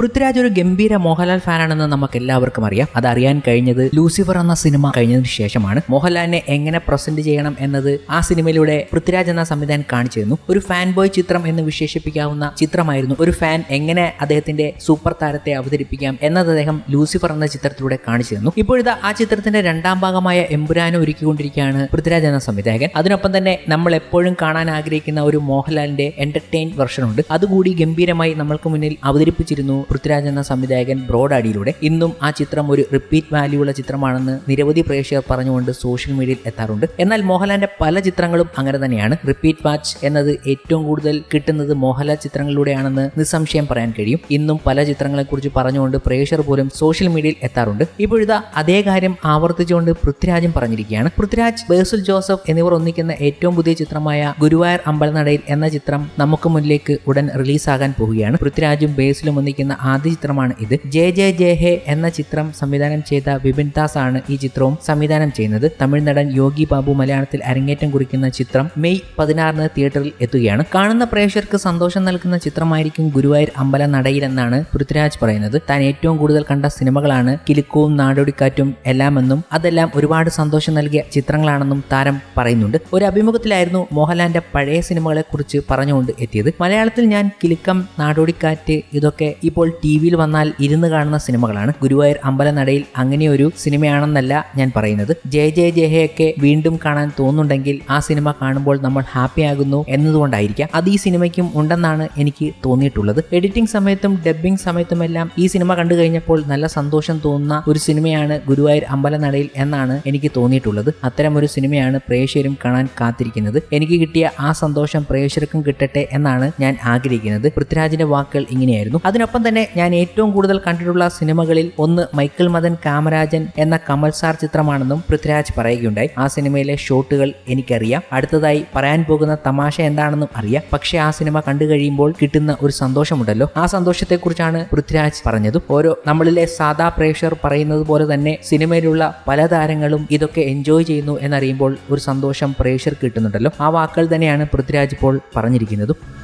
പൃഥ്വിരാജ് ഒരു ഗംഭീര മോഹൻലാൽ ഫാനാണെന്ന് നമുക്ക് എല്ലാവർക്കും അറിയാം. അത് അറിയാൻ കഴിഞ്ഞത് ലൂസിഫർ എന്ന സിനിമ കഴിഞ്ഞതിന് ശേഷമാണ്. മോഹൻലാലിനെ എങ്ങനെ പ്രസന്റ് ചെയ്യണം എന്നത് ആ സിനിമയിലൂടെ പൃഥ്വിരാജ് എന്ന സംവിധാനം കാണിച്ചു തന്നു ഒരു ഫാൻ ബോയ് ചിത്രം എന്ന് വിശേഷിപ്പിക്കാവുന്ന ചിത്രമായിരുന്നു ഒരു ഫാൻ എങ്ങനെ അദ്ദേഹത്തിന്റെ സൂപ്പർ താരത്തെ അവതരിപ്പിക്കാം എന്നത് അദ്ദേഹം ലൂസിഫർ എന്ന ചിത്രത്തിലൂടെ കാണിച്ചു ഇപ്പോഴത്തെ ഇപ്പോഴിതാ ആ ചിത്രത്തിന്റെ രണ്ടാം ഭാഗമായ എമ്പുരാനെ ഒരുക്കിക്കൊണ്ടിരിക്കുകയാണ് പൃഥ്വിരാജ് എന്ന സംവിധായകൻ. അതിനൊപ്പം തന്നെ നമ്മൾ എപ്പോഴും കാണാൻ ആഗ്രഹിക്കുന്ന ഒരു മോഹൻലാലിന്റെ എന്റർടൈൻ വെർഷൻ ഉണ്ട്. അതുകൂടി ഗംഭീരമായി നമ്മൾക്ക് മുന്നിൽ അവതരിപ്പിച്ചിരുന്നു പൃഥ്വിരാജ് എന്ന സംവിധായകൻ ബ്രോഡ് അടിയിലൂടെ ഇന്നും ആ ചിത്രം ഒരു റിപ്പീറ്റ് വാല്യൂ ഉള്ള ചിത്രമാണെന്ന് നിരവധി പ്രേക്ഷകർ പറഞ്ഞുകൊണ്ട് സോഷ്യൽ മീഡിയയിൽ എത്താറുണ്ട്. എന്നാൽ മോഹൻലാലിന്റെ പല ചിത്രങ്ങളും അങ്ങനെ തന്നെയാണ്. റിപ്പീറ്റ് വാച്ച് എന്നത് ഏറ്റവും കൂടുതൽ കിട്ടുന്നത് മോഹൻലാൽ ചിത്രങ്ങളിലൂടെയാണെന്ന് നിസ്സംശയം പറയാൻ കഴിയും. ഇന്നും പല ചിത്രങ്ങളെ ചിത്രങ്ങളെക്കുറിച്ച് പറഞ്ഞുകൊണ്ട് പ്രേക്ഷകർ പോലും സോഷ്യൽ മീഡിയയിൽ എത്താറുണ്ട്. ഇപ്പോഴിതാ അതേ കാര്യം ആവർത്തിച്ചുകൊണ്ട് പൃഥ്വിരാജും പറഞ്ഞിരിക്കുകയാണ്. പൃഥ്വിരാജ് ബേസുൽ ജോസഫ് എന്നിവർ ഒന്നിക്കുന്ന ഏറ്റവും പുതിയ ചിത്രമായ ഗുരുവായൂർ അമ്പലനടയിൽ എന്ന ചിത്രം നമുക്ക് മുന്നിലേക്ക് ഉടൻ റിലീസാകാൻ പോവുകയാണ്. പൃഥ്വിരാജും ബേസിലും ഒന്നിക്കുന്ന ആദ്യ ചിത്രമാണ് ഇത്. ജെ ജെ ജെ ഹെ എന്ന ചിത്രം സംവിധാനം ചെയ്ത വിപിൻ ദാസ് ആണ് ഈ ചിത്രവും സംവിധാനം ചെയ്യുന്നത്. തമിഴ് നടൻ യോഗി ബാബു മലയാളത്തിൽ അരങ്ങേറ്റം കുറിക്കുന്ന ചിത്രം മെയ് പതിനാറിന് തിയേറ്ററിൽ എത്തുകയാണ്. കാണുന്ന പ്രേക്ഷകർക്ക് സന്തോഷം നൽകുന്ന ചിത്രമായിരിക്കും ഗുരുവായൂർ അമ്പല നടയിൽ എന്നാണ് പൃഥ്വിരാജ് പറയുന്നത്. താൻ ഏറ്റവും കൂടുതൽ കണ്ട സിനിമകളാണ് കിലുക്കവും നാടോടിക്കാറ്റും എല്ലാമെന്നും അതെല്ലാം ഒരുപാട് സന്തോഷം നൽകിയ ചിത്രങ്ങളാണെന്നും താരം പറയുന്നുണ്ട്. ഒരു അഭിമുഖത്തിലായിരുന്നു മോഹൻലാലിന്റെ പഴയ സിനിമകളെ കുറിച്ച് പറഞ്ഞുകൊണ്ട് എത്തിയത്. മലയാളത്തിൽ ഞാൻ കിലുക്കം നാടോടിക്കാറ്റ് ഇതൊക്കെ ഇപ്പോൾ ടി വിയിൽ വന്നാൽ ഇരുന്ന് കാണുന്ന സിനിമകളാണ്. ഗുരുവായൂർ അമ്പലനടയിൽ അങ്ങനെ ഒരു സിനിമയാണെന്നല്ല ഞാൻ പറയുന്നത്. ജയ ജയ ജയയൊക്കെ വീണ്ടും കാണാൻ തോന്നുന്നുണ്ടെങ്കിൽ ആ സിനിമ കാണുമ്പോൾ നമ്മൾ ഹാപ്പി ആകുന്നു എന്നതുകൊണ്ടായിരിക്കാം. അത് ഈ സിനിമയ്ക്കും ഉണ്ടെന്നാണ് എനിക്ക് തോന്നിയിട്ടുള്ളത്. എഡിറ്റിംഗ് സമയത്തും ഡബ്ബിംഗ് സമയത്തുമെല്ലാം ഈ സിനിമ കണ്ടു കഴിഞ്ഞപ്പോൾ നല്ല സന്തോഷം തോന്നുന്ന ഒരു സിനിമയാണ് ഗുരുവായൂർ അമ്പലനടയിൽ എന്നാണ് എനിക്ക് തോന്നിയിട്ടുള്ളത്. അത്തരം ഒരു സിനിമയാണ് പ്രേക്ഷകരും കാണാൻ കാത്തിരിക്കുന്നത്. എനിക്ക് കിട്ടിയ ആ സന്തോഷം പ്രേക്ഷകർക്കും കിട്ടട്ടെ എന്നാണ് ഞാൻ ആഗ്രഹിക്കുന്നത്. പൃഥ്വിരാജിന്റെ വാക്കുകൾ ഇങ്ങനെയായിരുന്നു. അതിനൊപ്പം തന്നെ ഞാൻ ഏറ്റവും കൂടുതൽ കണ്ടിട്ടുള്ള സിനിമകളിൽ ഒന്ന് മൈക്കിൾ മദൻ കാമരാജൻ എന്ന കമൽ സാർ ചിത്രമാണെന്നും പൃഥ്വിരാജ് പറയുകയുണ്ടായി. ആ സിനിമയിലെ ഷോട്ടുകൾ എനിക്കറിയാം. അടുത്തതായി പറയാൻ പോകുന്ന തമാശ എന്താണെന്നും അറിയാം. പക്ഷേ ആ സിനിമ കണ്ടു കഴിയുമ്പോൾ കിട്ടുന്ന ഒരു സന്തോഷമുണ്ടല്ലോ. ആ സന്തോഷത്തെക്കുറിച്ചാണ് പൃഥ്വിരാജ് പറഞ്ഞതും. ഓരോ നമ്മളിലെ സാധാ പ്രേക്ഷകർ പറയുന്നത് പോലെ തന്നെ സിനിമയിലുള്ള പല താരങ്ങളും ഇതൊക്കെ എൻജോയ് ചെയ്യുന്നു എന്നറിയുമ്പോൾ ഒരു സന്തോഷം പ്രേക്ഷകർ കിട്ടുന്നുണ്ടല്ലോ. ആ വാക്കുകൾ തന്നെയാണ് പൃഥ്വിരാജ് ഇപ്പോൾ പറഞ്ഞിരിക്കുന്നതും.